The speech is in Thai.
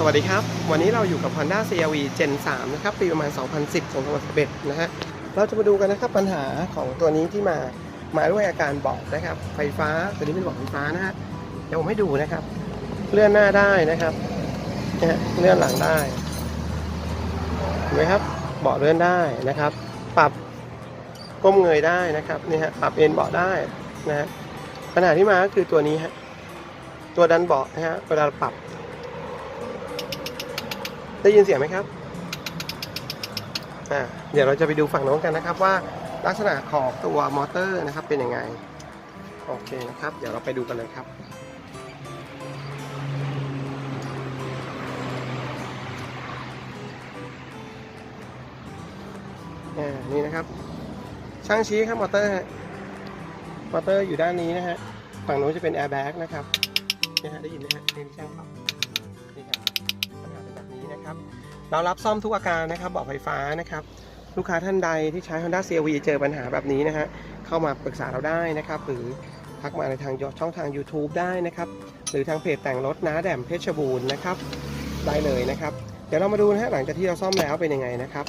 สวัสดีครับ วันนี้เราอยู่กับ Honda CRV Gen 3 นะครับ ปีประมาณ 2010 2011 นะฮะ เราจะมาดูกันนะครับปัญหาของตัวนี้ที่มา มาด้วยอาการเบาะนะครับ ไฟฟ้า ตัวนี้เป็นเบาะไฟฟ้านะฮะ เดี๋ยวผมให้ดูนะครับ เลื่อนหน้าได้นะครับนะฮะเลื่อนหลังได้เห็นไหมครับเบาะเลื่อนได้นะครับ ปรับก้มเงยได้นะครับนี่ฮะ ปรับเอ็นเบาะได้นะฮะ ปัญหาที่มาก็คือตัวนี้ฮะ ตัวดันเบาะนะฮะ เวลาปรับ ได้ยินเสียงไหมครับอ่าเดี๋ยวเราจะไปดูฝั่งโน้นกันนะครับว่าลักษณะของตัวมอเตอร์นะครับเป็นยังไง โอเคนะครับ เดี๋ยวเราไปดูกันเลยครับอ่านี่นะครับ ช่างชี้ครับมอเตอร์มอเตอร์อยู่ด้านนี้นะฮะฝั่งโน้นจะเป็นแอร์แบ็กนะครับนี่ฮะได้ยินไหมฮะนี่ช่างปรับนี่าเป็นแบบนี้นะครับ เรารับซ่อมทุกอาการนะครับเบาะไฟฟ้านะครับ ลูกค้าท่านใดที่ใช้ Honda CRV เจอปัญหาแบบนี้นะฮะเข้ามาปรึกษาเราได้นะครับ หรือทักมาในทางช่องทาง YouTube ได้นะครับ หรือทางเพจแต่งรถน้าแดมเพชรบูรณ์นะครับ ได้เลยนะครับ เดี๋ยวเรามาดูนะฮะหลังจากที่เราซ่อมแล้วเป็นยังไงนะครับ